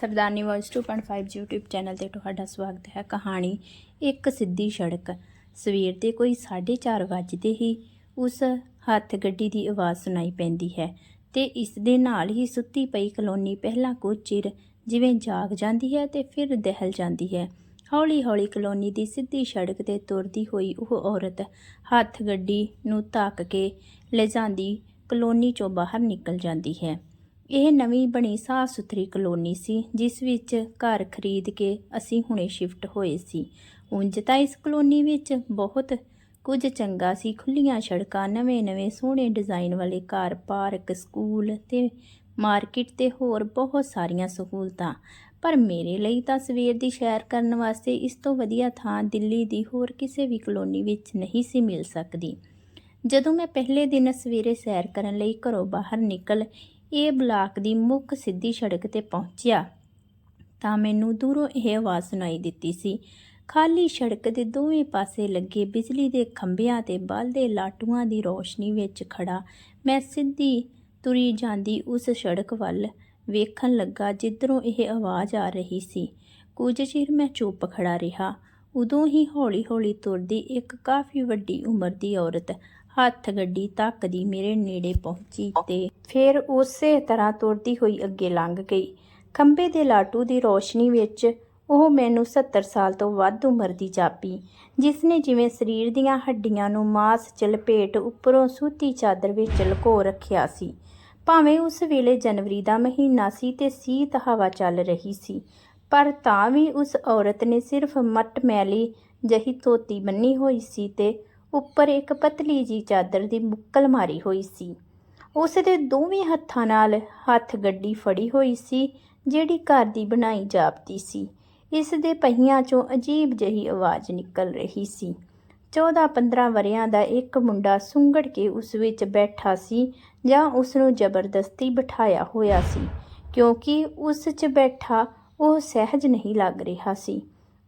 ਸਰਦਾਰਨੀ voice 2.5 YouTube channel ਤੇ ਤੁਹਾਡਾ ਸਵਾਗਤ ਹੈ ਕਹਾਣੀ ਇੱਕ ਸਿੱਧੀ ਸੜਕ। ਸਵੇਰ ਦੇ ਕੋਈ 4:30 ਵੱਜਦੇ ਹੀ ਉਸ ਹੱਥ ਗੱਡੀ ਦੀ ਆਵਾਜ਼ ਸੁਣਾਈ ਪੈਂਦੀ ਹੈ ਤੇ ਇਸ ਦੇ ਨਾਲ ਹੀ ਸੁੱਤੀ ਪਈ ਕਲੋਨੀ ਪਹਿਲਾਂ ਕੁਝ ਚਿਰ ਜਿਵੇਂ ਜਾਗ ਜਾਂਦੀ ਹੈ ਤੇ ਫਿਰ ਦਹਿਲ ਜਾਂਦੀ ਹੈ। ਹੌਲੀ-ਹੌਲੀ ਕਲੋਨੀ ਦੀ ਸਿੱਧੀ ਸੜਕ ਤੇ ਤੁਰਦੀ ਹੋਈ ਉਹ ਔਰਤ ਹੱਥ ਗੱਡੀ ਨੂੰ ਧੱਕ ਕੇ ਲਿਜਾਂਦੀ ਕਲੋਨੀ ਚੋਂ ਬਾਹਰ ਨਿਕਲ ਜਾਂਦੀ ਹੈ। ਇਹ ਨਵੀਂ ਬਣੀ ਸਾਫ਼ ਸੁਥਰੀ ਕਲੋਨੀ ਸੀ, ਜਿਸ ਵਿੱਚ ਘਰ ਖਰੀਦ ਕੇ ਅਸੀਂ ਹੁਣੇ ਸ਼ਿਫਟ ਹੋਏ ਸੀ। ਉਂਝ ਤਾਂ ਇਸ ਕਲੋਨੀ ਵਿੱਚ ਬਹੁਤ ਕੁਝ ਚੰਗਾ ਸੀ ਖੁੱਲੀਆਂ ਸੜਕਾਂ, ਨਵੇਂ-ਨਵੇਂ ਸੋਹਣੇ ਡਿਜ਼ਾਈਨ ਵਾਲੇ ਘਰ ਪਾਰਕ, ਸਕੂਲ ਤੇ ਮਾਰਕੀਟ ਤੇ ਹੋਰ ਬਹੁਤ ਸਾਰੀਆਂ ਸਹੂਲਤਾਂ। ਪਰ ਮੇਰੇ ਲਈ ਤਾਂ ਸਵੇਰ ਦੀ ਸੈਰ ਕਰਨ ਵਾਸਤੇ ਇਸ ਤੋਂ ਵਧੀਆ ਥਾਂ ਦਿੱਲੀ ਦੀ ਹੋਰ ਕਿਸੇ ਵੀ ਕਲੋਨੀ ਵਿੱਚ ਨਹੀਂ ਸੀ ਮਿਲ ਸਕਦੀ। ਜਦੋਂ ਮੈਂ ਪਹਿਲੇ ਦਿਨ ਸਵੇਰੇ ਸੈਰ ਕਰਨ ਲਈ ਘਰੋਂ ਬਾਹਰ ਨਿਕਲ ਇਹ ਬਲਾਕ ਦੀ ਮੁੱਖ ਸਿੱਧੀ ਸੜਕ ਤੇ ਪਹੁੰਚਿਆ ਤਾਂ ਮੈਨੂੰ ਦੂਰੋਂ ਇਹ ਆਵਾਜ਼ ਸੁਣਾਈ ਦਿੱਤੀ ਸੀ। ਖਾਲੀ ਸੜਕ ਦੇ ਦੋਵੇਂ ਪਾਸੇ ਲੱਗੇ ਬਿਜਲੀ ਦੇ ਖੰਭਿਆਂ ਤੇ ਬਲਦੇ ਲਾਟੂਆਂ ਦੀ ਰੋਸ਼ਨੀ ਵਿੱਚ ਖੜਾ ਮੈਂ ਸਿੱਧੀ ਤੁਰੀ ਜਾਂਦੀ ਉਸ ਸੜਕ ਵੱਲ ਵੇਖਣ ਲੱਗਾ ਜਿੱਧਰੋਂ ਇਹ ਆਵਾਜ਼ ਆ ਰਹੀ ਸੀ। ਕੁਝ ਚਿਰ ਮੈਂ ਚੁੱਪ ਖੜਾ ਰਿਹਾ। ਉਦੋਂ ਹੀ ਹੌਲੀ-ਹੌਲੀ ਤੁਰਦੀ ਇੱਕ ਕਾਫੀ ਵੱਡੀ ਉਮਰ ਦੀ ਔਰਤ ਹੱਥ ਗੱਡੀ ਧੱਕਦੀ ਮੇਰੇ ਨੇੜੇ ਪਹੁੰਚੀ ਤੇ ਫਿਰ ਉਸੇ ਤਰ੍ਹਾਂ ਤੁਰਦੀ ਹੋਈ ਅੱਗੇ ਲੰਘ ਗਈ। ਖੰਬੇ ਦੇ ਲਾਟੂ ਦੀ ਰੋਸ਼ਨੀ ਵਿੱਚ ਉਹ ਮੈਨੂੰ 70 ਸਾਲ ਤੋਂ ਵੱਧ ਉਮਰ ਦੀ ਜਾਪੀ ਜਿਸ ਨੇ ਜਿਵੇਂ ਸਰੀਰ ਦੀਆਂ ਹੱਡੀਆਂ ਨੂੰ ਮਾਸ ਚ ਲਪੇਟ ਉੱਪਰੋਂ ਸੂਤੀ ਚਾਦਰ ਵਿੱਚ ਲੁਕੋ ਰੱਖਿਆ ਸੀ, ਭਾਵੇਂ ਉਸ ਵੇਲੇ ਜਨਵਰੀ ਦਾ ਮਹੀਨਾ ਸੀ ਤੇ ਸੀਤ ਹਵਾ ਚੱਲ ਰਹੀ ਸੀ, ਪਰ ਤਾਂ ਵੀ ਉਸ ਔਰਤ ਨੇ ਸਿਰਫ ਮਟ ਮੈਲੀ ਜਹੀ ਧੋਤੀ ਬੰਨੀ ਹੋਈ ਸੀ ਤੇ ਉੱਪਰ ਇੱਕ ਪਤਲੀ ਜੀ ਚਾਦਰ ਦੀ ਮੁੱਕਲ ਮਾਰੀ ਹੋਈ ਸੀ। ਉਸ ਦੇ ਦੋਵੇਂ ਹੱਥਾਂ ਨਾਲ ਹੱਥ ਗੱਡੀ ਫੜੀ ਹੋਈ ਸੀ, ਜਿਹੜੀ ਘਰ ਦੀ ਬਣਾਈ ਜਾਪਦੀ ਸੀ। ਇਸ ਦੇ ਪਹੀਆਂ ਚੋਂ ਅਜੀਬ ਜਿਹੀ ਆਵਾਜ਼ ਨਿਕਲ ਰਹੀ ਸੀ। 14-15 ਵਰਿਆਂ ਦਾ ਇੱਕ ਮੁੰਡਾ ਸੁੰਗੜ ਕੇ ਉਸ ਵਿੱਚ ਬੈਠਾ ਸੀ ਜਾਂ ਉਸ ਨੂੰ ਜ਼ਬਰਦਸਤੀ ਬਿਠਾਇਆ ਹੋਇਆ ਸੀ, ਕਿਉਂਕਿ ਉਸ 'ਚ ਬੈਠਾ ਉਹ ਸਹਿਜ ਨਹੀਂ ਲੱਗ ਰਿਹਾ ਸੀ।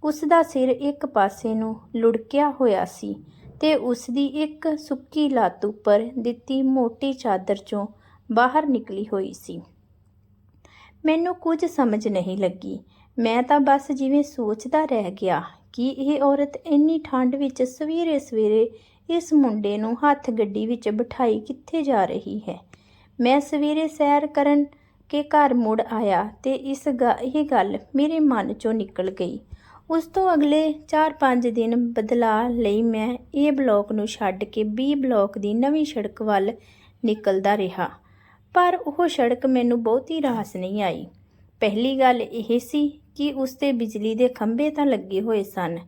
ਉਸ ਦਾ ਸਿਰ ਇੱਕ ਪਾਸੇ ਨੂੰ ਲੁੜਕਿਆ ਹੋਇਆ ਸੀ। ਤੇ ਉਸਦੀ ਇੱਕ ਸੁੱਕੀ ਲੱਤ ਉੱਪਰ ਦਿੱਤੀ ਮੋਟੀ ਚਾਦਰ ਚੋਂ ਬਾਹਰ ਨਿਕਲੀ ਹੋਈ ਸੀ। ਮੈਨੂੰ ਕੁਝ ਸਮਝ ਨਹੀਂ ਲੱਗੀ। ਮੈਂ ਤਾਂ ਬਸ ਜਿਵੇਂ ਸੋਚਦਾ ਰਹਿ ਗਿਆ ਕਿ ਇਹ ਔਰਤ ਇੰਨੀ ਠੰਡ ਵਿੱਚ ਸਵੇਰੇ ਸਵੇਰੇ ਇਸ ਮੁੰਡੇ ਨੂੰ ਹੱਥ ਗੱਡੀ ਵਿੱਚ ਬਿਠਾਈ ਕਿੱਥੇ ਜਾ ਰਹੀ ਹੈ। ਮੈਂ ਸਵੇਰੇ ਸੈਰ ਕਰਨ ਕੇ ਘਰ ਮੁੜ ਆਇਆ ਤੇ ਇਸ ਗ- ਇਹ ਗੱਲ ਮੇਰੇ ਮਨ ਚੋਂ ਨਿਕਲ ਗਈ। ਉਸ ਤੋਂ ਅਗਲੇ 4-5 ਦਿਨ ਬਦਲਾਅ ਲਈ ਮੈਂ ਇਹ ਬਲਾਕ ਨੂੰ ਛੱਡ ਕੇ ਬੀ ਬਲਾਕ ਦੀ ਨਵੀਂ ਸੜਕ ਵੱਲ ਨਿਕਲਦਾ ਰਿਹਾ। ਪਰ ਉਹ ਸੜਕ ਮੈਨੂੰ ਬਹੁਤੀ ਰਾਸ ਨਹੀਂ ਆਈ। ਪਹਿਲੀ ਗੱਲ ਇਹ ਸੀ ਕਿ ਉਸ ਤੇ ਬਿਜਲੀ ਦੇ ਖੰਭੇ ਤਾਂ ਲੱਗੇ ਹੋਏ ਸਨ,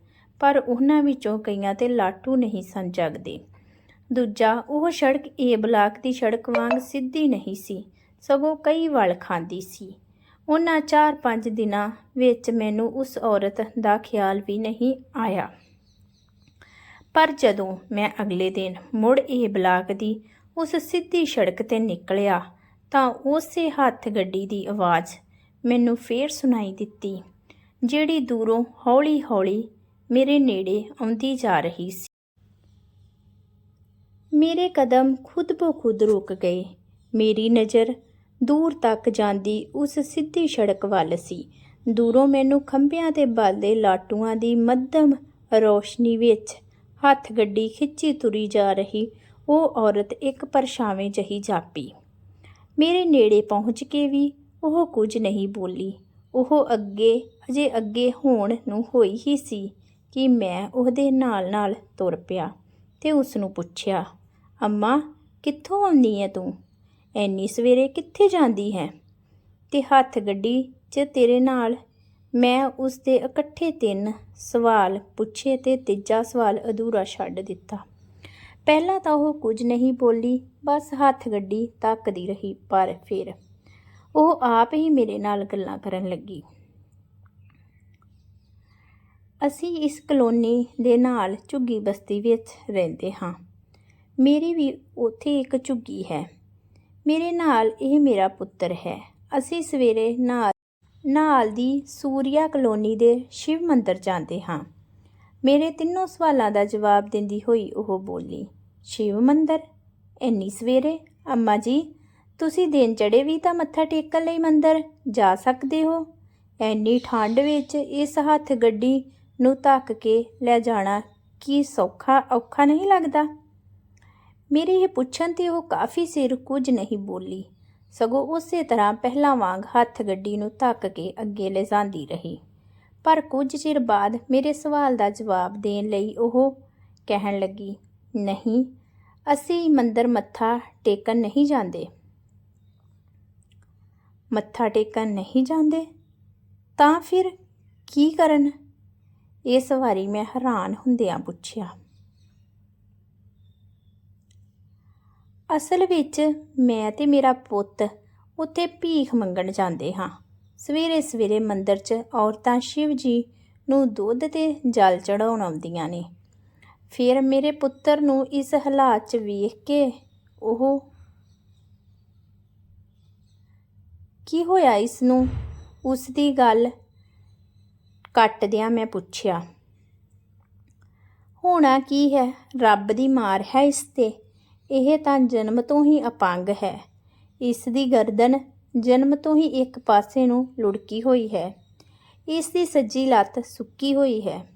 ਪਰ ਉਹਨਾਂ ਵਿੱਚੋਂ ਕਈਆਂ ਤੇ ਲਾਟੂ ਨਹੀਂ ਸਨ ਜਗਦੇ। ਦੂਜਾ, ਉਹ ਸੜਕ ਏ ਬਲਾਕ ਦੀ ਸੜਕ ਵਾਂਗ ਸਿੱਧੀ ਨਹੀਂ ਸੀ, ਸਗੋਂ ਕਈ ਵਲ ਖਾਂਦੀ ਸੀ। ਉਹਨਾਂ 4-5 ਦਿਨਾਂ ਵਿੱਚ ਮੈਨੂੰ ਉਸ ਔਰਤ ਦਾ ਖਿਆਲ ਵੀ ਨਹੀਂ ਆਇਆ। ਪਰ ਜਦੋਂ ਮੈਂ ਅਗਲੇ ਦਿਨ ਮੁੜ ਇਹ ਬਲਾਕ ਦੀ ਉਸ ਸਿੱਧੀ ਸੜਕ ਤੇ ਨਿਕਲਿਆ ਤਾਂ ਉਸੇ ਹੱਥ ਗੱਡੀ ਦੀ ਆਵਾਜ਼ ਮੈਨੂੰ ਫੇਰ ਸੁਣਾਈ ਦਿੱਤੀ, ਜਿਹੜੀ ਦੂਰੋਂ ਹੌਲੀ-ਹੌਲੀ ਮੇਰੇ ਨੇੜੇ ਆਉਂਦੀ ਜਾ ਰਹੀ ਸੀ। ਮੇਰੇ ਕਦਮ ਖੁਦ ਬੋ ਖੁਦ ਰੁਕ ਗਏ। ਮੇਰੀ ਨਜ਼ਰ ਦੂਰ ਤੱਕ ਜਾਂਦੀ ਉਸ ਸਿੱਧੀ ਸੜਕ ਵੱਲ ਸੀ। ਦੂਰੋਂ ਮੈਨੂੰ ਖੰਭਿਆਂ ਤੇ ਬਲਦੇ ਲਾਟੂਆਂ ਦੀ ਮੱਧਮ ਰੋਸ਼ਨੀ ਵਿੱਚ ਹੱਥ ਗੱਡੀ ਖਿੱਚੀ ਤੁਰੀ ਜਾ ਰਹੀ। ਉਹ ਔਰਤ ਇੱਕ ਪਰਛਾਵੇਂ ਜਹੀ ਜਾਪੀ। ਮੇਰੇ ਨੇੜੇ ਪਹੁੰਚ ਕੇ ਵੀ ਉਹ ਕੁਝ ਨਹੀਂ ਬੋਲੀ। ਉਹ ਅੱਗੇ ਹਜੇ ਅੱਗੇ ਹੋਣ ਨੂੰ ਹੋਈ ਹੀ ਸੀ ਕਿ ਮੈਂ ਉਹਦੇ ਨਾਲ-ਨਾਲ ਤੁਰ ਪਿਆ ਤੇ ਉਸ ਨੂੰ ਪੁੱਛਿਆ, ਅੰਮਾ, ਕਿੱਥੋਂ ਆਉਂਦੀ ਹੈ ਤੂੰ? ਐਨੀ ਸਵੇਰੇ ਕਿੱਥੇ ਜਾਂਦੀ ਹੈ? ਤੇ ਹੱਥ ਗੱਡੀ 'ਚ ਤੇਰੇ ਨਾਲ। ਮੈਂ ਉਸ ਦੇ ਇਕੱਠੇ ਤਿੰਨ ਸਵਾਲ ਪੁੱਛੇ ਤੇ ਤੀਜਾ ਸਵਾਲ ਅਧੂਰਾ ਛੱਡ ਦਿੱਤਾ। ਪਹਿਲਾਂ ਤਾਂ ਉਹ ਕੁਝ ਨਹੀਂ ਬੋਲੀ, ਬਸ ਹੱਥ ਗੱਡੀ ਤੱਕਦੀ ਰਹੀ, ਪਰ ਫਿਰ ਉਹ ਆਪ ਹੀ ਮੇਰੇ ਨਾਲ ਗੱਲਾਂ ਕਰਨ ਲੱਗੀ। ਅਸੀਂ ਇਸ ਕਲੋਨੀ ਦੇ ਨਾਲ ਝੁੱਗੀ ਬਸਤੀ ਵਿੱਚ ਰਹਿੰਦੇ ਹਾਂ। ਮੇਰੀ ਵੀ ਉੱਥੇ ਇੱਕ ਝੁੱਗੀ ਹੈ। ਮੇਰੇ ਨਾਲ ਇਹ ਮੇਰਾ ਪੁੱਤਰ ਹੈ। ਅਸੀਂ ਸਵੇਰੇ ਨਾਲ ਨਾਲ ਦੀ ਸੂਰਿਆ ਕਲੋਨੀ ਦੇ ਸ਼ਿਵ ਮੰਦਰ ਜਾਂਦੇ ਹਾਂ। ਮੇਰੇ ਤਿੰਨੋਂ ਸਵਾਲਾਂ ਦਾ ਜਵਾਬ ਦਿੰਦੀ ਹੋਈ ਉਹ ਬੋਲੀ, ਸ਼ਿਵ ਮੰਦਰ? ਇੰਨੀ ਸਵੇਰੇ? ਅੰਮਾ ਜੀ, ਤੁਸੀਂ ਦਿਨ ਚੜੇ ਵੀ ਤਾਂ ਮੱਥਾ ਟੇਕਣ ਲਈ ਮੰਦਰ ਜਾ ਸਕਦੇ ਹੋ? ਐਨੀ ਠੰਡ ਵਿੱਚ ਇਸ ਹੱਥ ਗੱਡੀ ਨੂੰ ਧੱਕ ਕੇ ਲੈ ਜਾਣਾ ਕੀ ਸੌਖਾ ਔਖਾ ਨਹੀਂ ਲੱਗਦਾ? ਮੇਰੇ ਇਹ ਪੁੱਛਣ ਤੇ ਉਹ ਕਾਫੀ ਸਿਰ ਕੁਝ ਨਹੀਂ ਬੋਲੀ। ਸਗੋਂ ਉਸੇ ਤਰ੍ਹਾਂ ਪਹਿਲਾਂ ਵਾਂਗ ਹੱਥ ਗੱਡੀ ਨੂੰ ਧੱਕ ਕੇ ਅੱਗੇ ਲੈ ਜਾਂਦੀ ਰਹੀ। ਪਰ ਕੁਝ ਚਿਰ ਬਾਅਦ ਮੇਰੇ ਸਵਾਲ ਦਾ ਜਵਾਬ ਦੇਣ ਲਈ ਉਹ ਕਹਿਣ ਲੱਗੀ, ਨਹੀਂ, ਅਸੀਂ ਮੰਦਰ ਮੱਥਾ ਟੇਕਣ ਨਹੀਂ ਜਾਂਦੇ। ਮੱਥਾ ਟੇਕਣ ਨਹੀਂ ਜਾਂਦੇ? ਤਾਂ ਫਿਰ ਕੀ ਕਰਨ? ਇਸ ਵਾਰੀ ਮੈਂ ਹੈਰਾਨ ਹੁੰਦਿਆਂ ਪੁੱਛਿਆ। ਅਸਲ ਵਿੱਚ ਮੈਂ ਤੇ ਮੇਰਾ ਪੁੱਤ ਉੱਥੇ ਭੀਖ ਮੰਗਣ ਜਾਂਦੇ ਹਾਂ। ਸਵੇਰੇ ਸਵੇਰੇ ਮੰਦਰ 'ਚ ਔਰਤਾਂ ਸ਼ਿਵ ਜੀ ਨੂੰ ਦੁੱਧ ਤੇ ਜਲ ਚੜਾਉਣ ਆਉਂਦੀਆਂ ਨੇ। ਫਿਰ ਮੇਰੇ ਪੁੱਤਰ ਨੂੰ ਇਸ ਹਾਲਾਤ 'ਚ ਵੇਖ ਕੇ ਉਹ ਕੀ ਹੋਇਆ ਇਸ ਨੂੰ? ਉਸ ਦੀ ਗੱਲ ਕੱਟਦਿਆਂ ਮੈਂ ਪੁੱਛਿਆ। ਹੋਣਾ ਕੀ ਹੈ? ਰੱਬ ਦੀ ਮਾਰ ਹੈ ਇਸ ਤੇ। ਇਹ ਤਾਂ ਜਨਮ ਤੋਂ ਹੀ ਅਪੰਗ ਹੈ। ਇਸ ਦੀ ਗਰਦਨ ਜਨਮ ਤੋਂ ਹੀ ਇੱਕ ਪਾਸੇ ਨੂੰ ਲੁੜਕੀ ਹੋਈ ਹੈ। ਇਸ ਦੀ ਸੱਜੀ ਲੱਤ ਸੁੱਕੀ ਹੋਈ ਹੈ।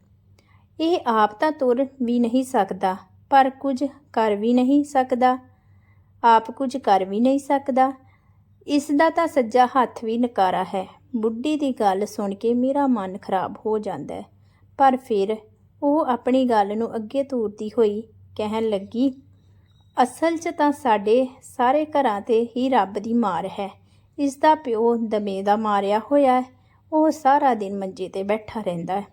ਇਹ ਆਪ ਤਾਂ ਤੁਰ ਵੀ ਨਹੀਂ ਸਕਦਾ, ਪਰ ਕੁਝ ਕਰ ਵੀ ਨਹੀਂ ਸਕਦਾ, ਆਪ ਕੁਝ ਕਰ ਵੀ ਨਹੀਂ ਸਕਦਾ। ਇਸ ਦਾ ਤਾਂ ਸੱਜਾ ਹੱਥ ਵੀ ਨਕਾਰਾ ਹੈ। ਬੁੱਢੀ ਦੀ ਗੱਲ ਸੁਣ ਕੇ ਮੇਰਾ ਮਨ ਖਰਾਬ ਹੋ ਜਾਂਦਾ ਹੈ। ਪਰ ਫਿਰ ਉਹ ਆਪਣੀ ਗੱਲ ਨੂੰ ਅੱਗੇ ਤੋਰਦੀ ਹੋਈ ਕਹਿਣ ਲੱਗੀ ਅਸਲ 'ਚ ਤਾਂ ਸਾਡੇ ਸਾਰੇ ਘਰਾਂ ਤੇ ਹੀ ਰੱਬ ਦੀ ਮਾਰ ਹੈ। ਇਸ ਦਾ ਪਿਓ ਦਮੇ ਦਾ ਮਾਰਿਆ ਹੋਇਆ ਹੈ। ਉਹ ਸਾਰਾ ਦਿਨ ਮੰਜੇ ਤੇ ਬੈਠਾ ਰਹਿੰਦਾ ਹੈ।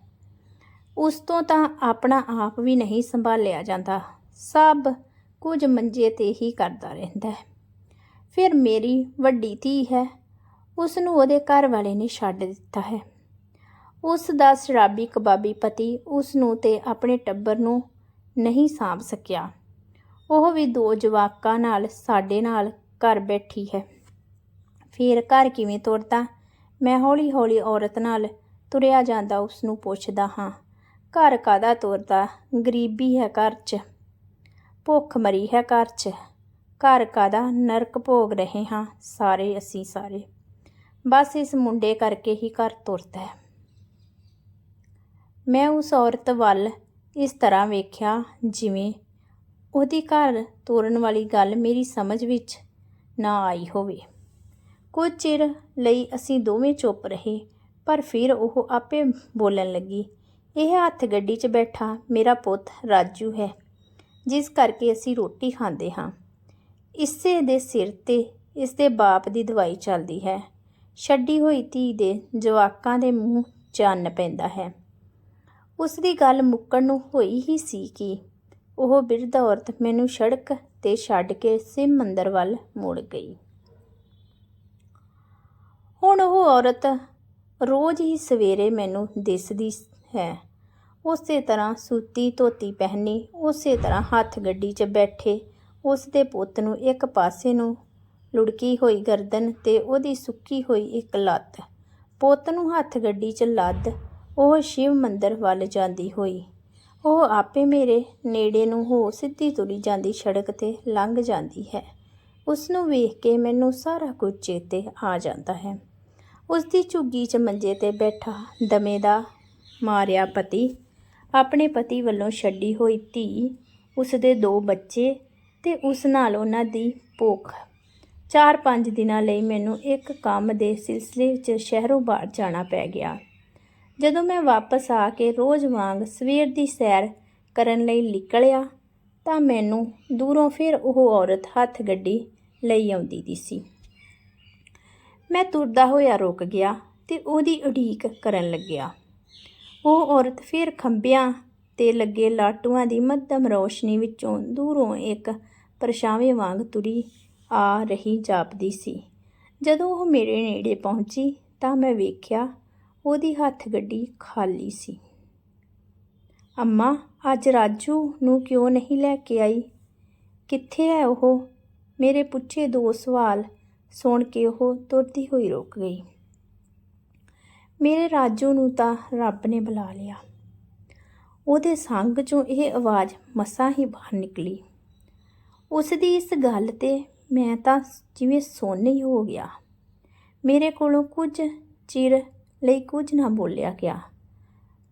ਉਸ ਤੋਂ ਤਾਂ ਆਪਣਾ ਆਪ ਵੀ ਨਹੀਂ ਸੰਭਾਲਿਆ ਜਾਂਦਾ। ਸਭ ਕੁਝ ਮੰਜੇ ਤੇ ਹੀ ਕਰਦਾ ਰਹਿੰਦਾ ਹੈ। ਫਿਰ ਮੇਰੀ ਵੱਡੀ ਧੀ ਹੈ। ਉਸ ਨੂੰ ਉਹਦੇ ਘਰ ਵਾਲੇ ਨੇ ਛੱਡ ਦਿੱਤਾ ਹੈ। ਉਸ ਦਾ ਸ਼ਰਾਬੀ ਕਬਾਬੀ ਪਤੀ ਉਸ ਨੂੰ ਤੇ ਆਪਣੇ ਟੱਬਰ ਨੂੰ ਨਹੀਂ ਸਾਂਭ ਸਕਿਆ। ਉਹ ਵੀ ਦੋ ਜਵਾਕਾਂ ਨਾਲ, ਸਾਡੇ ਨਾਲ ਘਰ ਬੈਠੀ ਹੈ। ਫਿਰ ਘਰ ਕਿਵੇਂ ਤੁਰਦਾ? ਮੈਂ ਹੌਲੀ ਹੌਲੀ ਔਰਤ ਨਾਲ ਤੁਰਿਆ ਜਾਂਦਾ ਉਸ ਨੂੰ ਪੁੱਛਦਾ ਹਾਂ, ਘਰ ਕਾਦਾ ਤੁਰਦਾ? ਗਰੀਬੀ ਹੈ ਘਰ 'ਚ। ਭੁੱਖ ਮਰੀ ਹੈ ਘਰ 'ਚ। ਘਰ ਕਾਦਾ ਨਰਕ ਭੋਗ ਰਹੇ ਹਾਂ ਸਾਰੇ ਅਸੀਂ ਸਾਰੇ। ਬਸ ਇਸ ਮੁੰਡੇ ਕਰਕੇ ਹੀ ਘਰ ਤੁਰਦਾ ਹੈ। ਮੈਂ ਉਸ ਔਰਤ ਵੱਲ ਇਸ ਤਰ੍ਹਾਂ ਵੇਖਿਆ ਜਿਵੇਂ ਉਹਦੀ ਘਰ ਤੋਰਨ ਵਾਲੀ ਗੱਲ ਮੇਰੀ ਸਮਝ ਵਿੱਚ ਨਾ ਆਈ ਹੋਵੇ। ਕੁਝ ਚਿਰ ਲਈ ਅਸੀਂ ਦੋਵੇਂ ਚੁੱਪ ਰਹੇ, ਪਰ ਫਿਰ ਉਹ ਆਪੇ ਬੋਲਣ ਲੱਗੀ, ਇਹ ਹੱਥ ਗੱਡੀ 'ਚ ਬੈਠਾ ਮੇਰਾ ਪੁੱਤ ਰਾਜੂ ਹੈ, ਜਿਸ ਕਰਕੇ ਅਸੀਂ ਰੋਟੀ ਖਾਂਦੇ ਹਾਂ। ਇਸੇ ਦੇ ਸਿਰ ਤੇ ਇਸ ਦੇ ਬਾਪ ਦੀ ਦਵਾਈ ਚੱਲਦੀ ਹੈ। ਛੱਡੀ ਹੋਈ ਧੀ ਦੇ ਜਵਾਕਾਂ ਦੇ ਮੂੰਹ ਚੰਨ ਪੈਂਦਾ ਹੈ। ਉਸ ਦੀ ਗੱਲ ਮੁੱਕਣ ਨੂੰ ਹੋਈ ਹੀ ਸੀ ਕਿ ਉਹ ਬਿਰਧ ਔਰਤ ਮੈਨੂੰ ਸੜਕ ਤੇ ਛੱਡ ਕੇ ਸਿਮ ਮੰਦਰ ਵੱਲ ਮੁੜ ਗਈ। ਹੁਣ ਉਹ ਔਰਤ ਰੋਜ਼ ਹੀ ਸਵੇਰੇ ਮੈਨੂੰ ਦਿਸਦੀ ਹੈ। ਉਸੇ ਤਰ੍ਹਾਂ ਸੂਤੀ ਧੋਤੀ ਪਹਿਨੀ, ਉਸੇ ਤਰ੍ਹਾਂ ਹੱਥ ਗੱਡੀ 'ਚ ਬੈਠੇ ਉਸ ਦੇ ਪੁੱਤ ਨੂੰ ਇੱਕ ਪਾਸੇ ਨੂੰ ਲੁੜਕੀ ਹੋਈ ਗਰਦਨ ਤੇ ਉਹਦੀ ਸੁੱਕੀ ਹੋਈ ਇੱਕ ਲੱਤ। ਪੁੱਤ ਨੂੰ ਹੱਥ ਗੱਡੀ 'ਚ ਲੱਦ, ਉਹ ਸ਼ਿਵ ਮੰਦਰ ਵੱਲ ਜਾਂਦੀ ਹੋਈ। ਉਹ ਆਪੇ ਮੇਰੇ ਨੇੜੇ ਨੂੰ ਹੋ ਸਿੱਧੀ ਤੁਰੀ ਜਾਂਦੀ ਸੜਕ ਤੇ ਲੰਘ ਜਾਂਦੀ ਹੈ। ਉਸ ਨੂੰ ਵੇਖ ਕੇ ਮੈਨੂੰ ਸਾਰਾ ਕੁਝ ਚੇਤੇ ਆ ਜਾਂਦਾ ਹੈ। ਉਸ ਦੀ ਝੁੱਗੀ 'ਚ ਮੰਜੇ ਤੇ ਬੈਠਾ ਦਮੇ ਦਾ ਮਾਰਿਆ ਪਤੀ ਆਪਣੇ ਪਤੀ ਵੱਲੋਂ ਛੱਡੀ ਹੋਈ ਧੀ ਉਸ ਦੇ ਦੋ ਬੱਚੇ ਤੇ ਉਸ ਨਾਲ ਉਹਨਾਂ ਦੀ ਭੁੱਖ। ਚਾਰ ਪੰਜ ਦਿਨਾਂ ਲਈ ਮੈਨੂੰ ਇੱਕ ਕੰਮ ਦੇ ਸਿਲਸਿਲੇ 'ਚ ਸ਼ਹਿਰੋਂ ਬਾਹਰ ਜਾਣਾ ਪੈ ਗਿਆ। ਜਦੋਂ ਮੈਂ ਵਾਪਸ ਆ ਕੇ ਰੋਜ਼ ਵਾਂਗ ਸਵੇਰ ਦੀ ਸੈਰ ਕਰਨ ਲਈ ਨਿਕਲਿਆ ਤਾਂ ਮੈਨੂੰ ਦੂਰੋਂ ਫਿਰ ਉਹ ਔਰਤ ਹੱਥ ਗੱਡੀ ਲਈ ਆਉਂਦੀ ਦੀ ਸੀ। ਮੈਂ ਤੁਰਦਾ ਹੋਇਆ ਰੁਕ ਗਿਆ ਤੇ ਉਹਦੀ ਉਡੀਕ ਕਰਨ ਲੱਗਿਆ। ਉਹ ਔਰਤ ਫਿਰ ਖੰਭਿਆਂ ਤੇ ਲੱਗੇ ਲਾਟੂਆਂ ਦੀ ਮੱਧਮ ਰੋਸ਼ਨੀ ਵਿੱਚੋਂ ਦੂਰੋਂ ਇੱਕ ਪਰਛਾਵੇਂ ਵਾਂਗ ਤੁਰੀ ਆ ਰਹੀ ਜਾਪਦੀ ਸੀ। ਜਦੋਂ ਉਹ ਮੇਰੇ ਨੇੜੇ ਪਹੁੰਚੀ ਤਾਂ ਮੈਂ ਵੇਖਿਆ ਉਹਦੀ ਹੱਥ ਗੱਡੀ ਖਾਲੀ ਸੀ। ਅੰਮਾ, ਅੱਜ ਰਾਜੂ ਨੂੰ ਕਿਉਂ ਨਹੀਂ ਲੈ ਕੇ ਆਈ? ਕਿੱਥੇ ਹੈ ਉਹ? ਮੇਰੇ ਪੁੱਛੇ ਦੋ ਸਵਾਲ ਸੁਣ ਕੇ ਉਹ ਤੁਰਦੀ ਹੋਈ ਰੁਕ ਗਈ। ਮੇਰੇ ਰਾਜੂ ਨੂੰ ਤਾਂ ਰੱਬ ਨੇ ਬੁਲਾ ਲਿਆ। ਉਹਦੇ ਸੰਗ ਚੋਂ ਇਹ ਆਵਾਜ਼ ਮਸਾਂ ਹੀ ਬਾਹਰ ਨਿਕਲੀ। ਉਸ ਦੀ ਇਸ ਗੱਲ ਤੇ ਮੈਂ ਤਾਂ ਜਿਵੇਂ ਸੋਨੇ ਹੀ ਹੋ ਗਿਆ। ਮੇਰੇ ਕੋਲੋਂ ਕੁਝ ਚਿਰ ਲਈ ਕੁਝ ਨਾ ਬੋਲਿਆ ਗਿਆ।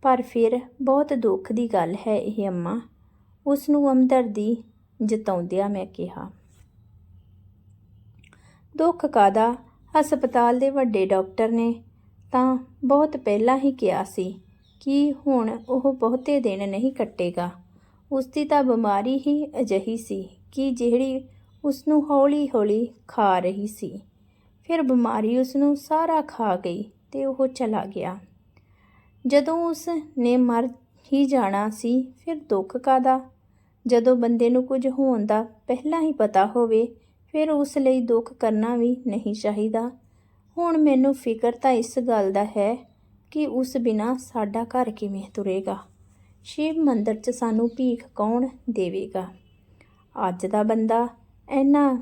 ਪਰ ਫਿਰ ਬਹੁਤ ਦੁੱਖ ਦੀ ਗੱਲ ਹੈ ਇਹ ਅੰਮਾ। ਉਸ ਨੂੰ ਹਮਦਰਦੀ ਜਤਾਉਂਦਿਆਂ ਮੈਂ ਕਿਹਾ। ਦੁੱਖ ਕਾਦਾ ਹਸਪਤਾਲ ਦੇ ਵੱਡੇ ਡਾਕਟਰ ਨੇ ਤਾਂ ਬਹੁਤ ਪਹਿਲਾਂ ਹੀ ਕਿਹਾ ਸੀ ਕਿ ਹੁਣ ਉਹ ਬਹੁਤੇ ਦਿਨ ਨਹੀਂ ਕੱਟੇਗਾ। ਉਸ ਦੀ ਤਾਂ ਬਿਮਾਰੀ ਹੀ ਅਜਿਹੀ ਸੀ ਕਿ ਜਿਹੜੀ ਉਸ ਨੂੰ ਹੌਲੀ-ਹੌਲੀ ਖਾ ਰਹੀ ਸੀ। ਫਿਰ ਬਿਮਾਰੀ ਉਸ ਨੂੰ ਸਾਰਾ ਖਾ ਗਈ। ਤੇ ਉਹ ਚਲਾ ਗਿਆ। ਜਦੋਂ ਉਸ ਨੇ ਮਰ ਹੀ ਜਾਣਾ ਸੀ, ਫਿਰ ਦੁੱਖ ਕਾਦਾ ਜਦੋਂ ਬੰਦੇ ਨੂੰ ਕੁਝ ਹੋਣ ਦਾ ਪਹਿਲਾਂ ਹੀ ਪਤਾ ਹੋਵੇ, ਫਿਰ ਉਸ ਲਈ ਦੁੱਖ ਕਰਨਾ ਵੀ ਨਹੀਂ ਚਾਹੀਦਾ। ਹੁਣ ਮੈਨੂੰ ਫਿਕਰ ਤਾਂ ਇਸ ਗੱਲ ਦਾ ਹੈ ਕਿ ਉਸ ਬਿਨਾ ਸਾਡਾ ਘਰ ਕਿਵੇਂ ਤੁਰੇਗਾ? ਸ਼ਿਵ ਮੰਦਰ 'ਚ ਸਾਨੂੰ ਭੀਖ ਕੌਣ ਦੇਵੇਗਾ? ਅੱਜ ਦਾ ਬੰਦਾ ਇਹਨਾਂ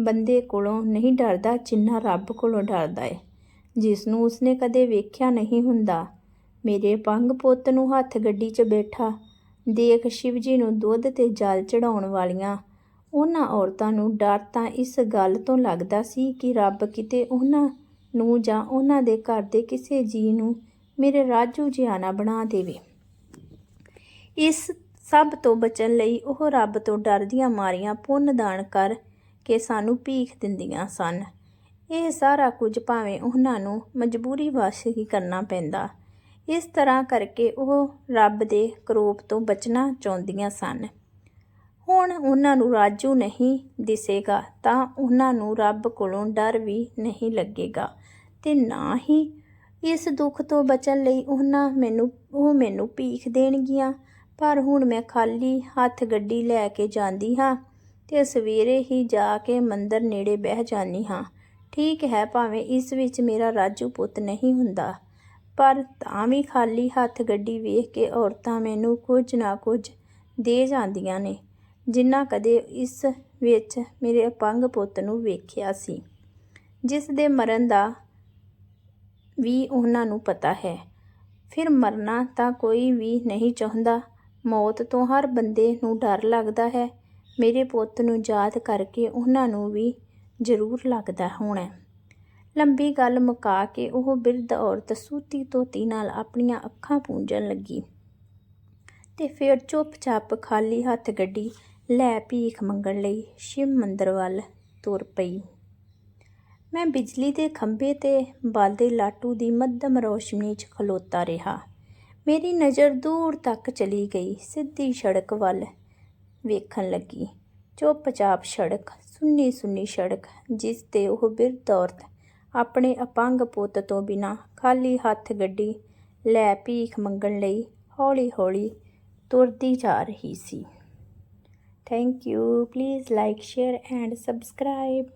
ਬੰਦੇ ਕੋਲੋਂ ਨਹੀਂ ਡਰਦਾ ਜਿੰਨਾ ਰੱਬ ਕੋਲੋਂ ਡਰਦਾ ਏ। ਜਿਸ ਨੂੰ ਉਸਨੇ ਕਦੇ ਵੇਖਿਆ ਨਹੀਂ ਹੁੰਦਾ। ਮੇਰੇ ਪੰਗ ਪੁੱਤ ਨੂੰ ਹੱਥ ਗੱਡੀ 'ਚ ਬੈਠਾ। ਦੇਖ ਸ਼ਿਵ ਜੀ ਨੂੰ ਦੁੱਧ ਤੇ ਜਲ ਚੜਾਉਣ ਵਾਲੀਆਂ ਉਹਨਾਂ ਔਰਤਾਂ ਨੂੰ ਡਰ ਤਾਂ ਇਸ ਗੱਲ ਤੋਂ ਲੱਗਦਾ ਸੀ ਕਿ ਰੱਬ ਕਿਤੇ ਉਹਨਾਂ ਨੂੰ ਜਾਂ ਉਹਨਾਂ ਦੇ ਘਰ ਦੇ ਕਿਸੇ ਜੀ ਨੂੰ ਮੇਰੇ ਰਾਜੂ ਜਿਆਨਾ ਬਣਾ ਦੇਵੇ। ਇਸ ਸਭ ਤੋਂ ਬਚਣ ਲਈ ਉਹ ਰੱਬ ਤੋਂ ਡਰਦੀਆਂ ਮਾਰੀਆਂ ਪੁੰਨ ਦਾਨ ਕਰ ਕੇ ਸਾਨੂੰ ਭੀਖ ਦਿੰਦੀਆਂ ਸਨ। ਇਹ ਸਾਰਾ ਕੁਝ ਭਾਵੇਂ ਉਹਨਾਂ ਨੂੰ ਮਜਬੂਰੀ ਵਸ਼ ਹੀ ਕਰਨਾ ਪੈਂਦਾ। ਇਸ ਤਰ੍ਹਾਂ ਕਰਕੇ ਉਹ ਰੱਬ ਦੇ ਕਰੋਪ ਤੋਂ ਬਚਣਾ ਚਾਹੁੰਦੀਆਂ ਸਨ। ਹੁਣ ਉਹਨਾਂ ਨੂੰ ਰਾਜੂ ਨਹੀਂ ਦਿਸੇਗਾ ਤਾਂ ਉਹਨਾਂ ਨੂੰ ਰੱਬ ਕੋਲੋਂ ਡਰ ਵੀ ਨਹੀਂ ਲੱਗੇਗਾ ਤੇ ਨਾ ਹੀ ਇਸ ਦੁੱਖ ਤੋਂ ਬਚਣ ਲਈ ਉਹਨਾਂ ਮੈਨੂੰ, ਉਹ ਮੈਨੂੰ ਭੀਖ ਦੇਣਗੀਆਂ। ਪਰ ਹੁਣ ਮੈਂ ਖਾਲੀ ਹੱਥ ਗੱਡੀ ਲੈ ਕੇ ਜਾਂਦੀ ਹਾਂ ਤੇ ਸਵੇਰੇ ਹੀ ਜਾ ਕੇ ਮੰਦਰ ਨੇੜੇ ਬਹਿ ਜਾਂਦੀ ਹਾਂ। ਠੀਕ ਹੈ ਭਾਵੇਂ ਇਸ ਵਿੱਚ ਮੇਰਾ ਰਾਜੂ ਪੁੱਤ ਨਹੀਂ ਹੁੰਦਾ। ਪਰ ਤਾਂ ਵੀ ਖਾਲੀ ਹੱਥ ਗੱਡੀ ਵੇਖ ਕੇ ਔਰਤਾਂ ਮੈਨੂੰ ਕੁਝ ਨਾ ਕੁਝ ਦੇ ਜਾਂਦੀਆਂ ਨੇ, ਜਿੰਨਾ ਕਦੇ ਇਸ ਵਿੱਚ ਮੇਰੇ ਅਪੰਗ ਪੁੱਤ ਨੂੰ ਵੇਖਿਆ ਸੀ। ਜਿਸ ਦੇ ਮਰਨ ਦਾ ਵੀ ਉਹਨਾਂ ਨੂੰ ਪਤਾ ਹੈ। ਫਿਰ ਮਰਨਾ ਤਾਂ ਕੋਈ ਵੀ ਨਹੀਂ ਚਾਹੁੰਦਾ। ਮੌਤ ਤੋਂ ਹਰ ਬੰਦੇ ਨੂੰ ਡਰ ਲੱਗਦਾ ਹੈ। ਮੇਰੇ ਪੁੱਤ ਨੂੰ ਯਾਦ ਕਰਕੇ ਉਹਨਾਂ ਨੂੰ ਵੀ ਜ਼ਰੂਰ ਲੱਗਦਾ ਹੋਣਾ ਲੰਬੀ ਗੱਲ ਮੁਕਾ ਕੇ ਉਹ ਬਿਰਧ ਔਰਤ ਸੂਤੀ ਧੋਤੀ ਨਾਲ ਆਪਣੀਆਂ ਅੱਖਾਂ ਪੂੰਝਣ ਲੱਗੀ ਤੇ ਫਿਰ ਚੁੱਪਚਾਪ ਖਾਲੀ ਹੱਥ ਗੱਡੀ ਲੈ ਭੀਖ ਮੰਗਣ ਲਈ ਸ਼ਿਵ ਮੰਦਰ ਵੱਲ ਤੁਰ ਪਈ। ਮੈਂ ਬਿਜਲੀ ਦੇ ਖੰਭੇ ਤੇ ਬਲਦੇ ਲਾਟੂ ਦੀ ਮੱਧਮ ਰੋਸ਼ਨੀ 'ਚ ਖਲੋਤਾ ਰਿਹਾ। ਮੇਰੀ ਨਜ਼ਰ ਦੂਰ ਤੱਕ ਚਲੀ ਗਈ। ਸਿੱਧੀ ਸੜਕ ਵੱਲ ਵੇਖਣ ਲੱਗੀ। ਚੁੱਪਚਾਪ ਸੜਕ ਸੁੰਨੀ ਸੁੰਨੀ ਸੜਕ, ਜਿਸ ਤੇ ਉਹ ਬਿਰਧ ਔਰਤ ਆਪਣੇ ਅਪੰਗ ਪੁੱਤ ਤੋਂ ਬਿਨਾ ਖਾਲੀ ਹੱਥ ਗੱਡੀ ਲੈ ਭੀਖ ਮੰਗਣ ਲਈ ਹੌਲੀ-ਹੌਲੀ ਤੁਰਦੀ ਜਾ ਰਹੀ ਸੀ। Thank you please like share and subscribe